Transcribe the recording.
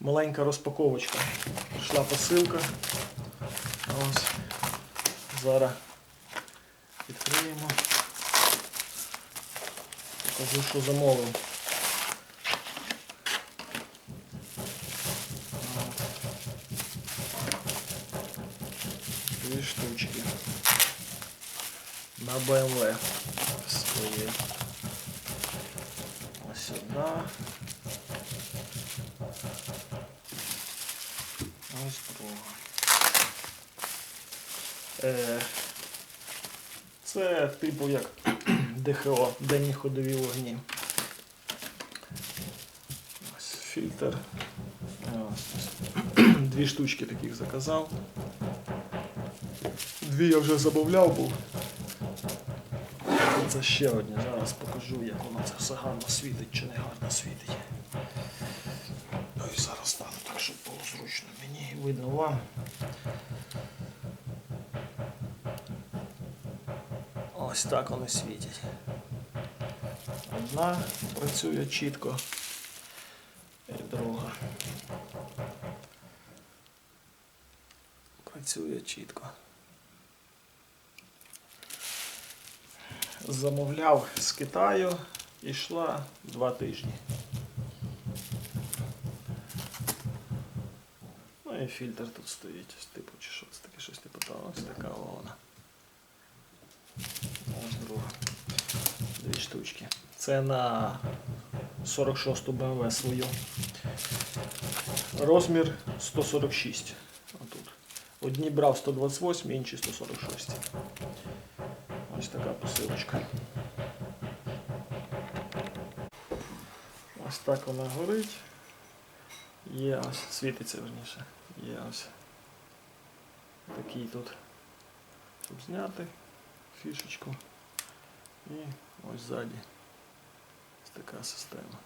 маленька розпаковочка. Прийшла посилка. Ось. Зараз відкриємо. Покажу, що замовив. Дві штучки. На BMW стоїть. Ось сюди. Ось друга. Е, це типу як ДХО, денні ходові вогні. Ось фільтр. Ось. Дві штучки таких заказав. Дві я вже замовляв був. Це ще одні. Зараз покажу, як воно це все гарно світить чи не гарно світить. Ну і зараз так, щоб мені видно вам. Ось так вони світять. Одна працює чітко і друга. Працює чітко. Замовляв з Китаю і йшла два тижні. І фільтр тут стоїть, типу чи що це таке щось типу того, ось така вона. Ось друга. Дві штучки. Це на 46-ту BMW свою. Розмір 146. Отут. Одні брав 128, інші 146. Ось така посилочка. Ось так вона горить. Є ось, світиться верніше. Є ось такий тут, щоб зняти фішечку. І ось ззаді ось така система.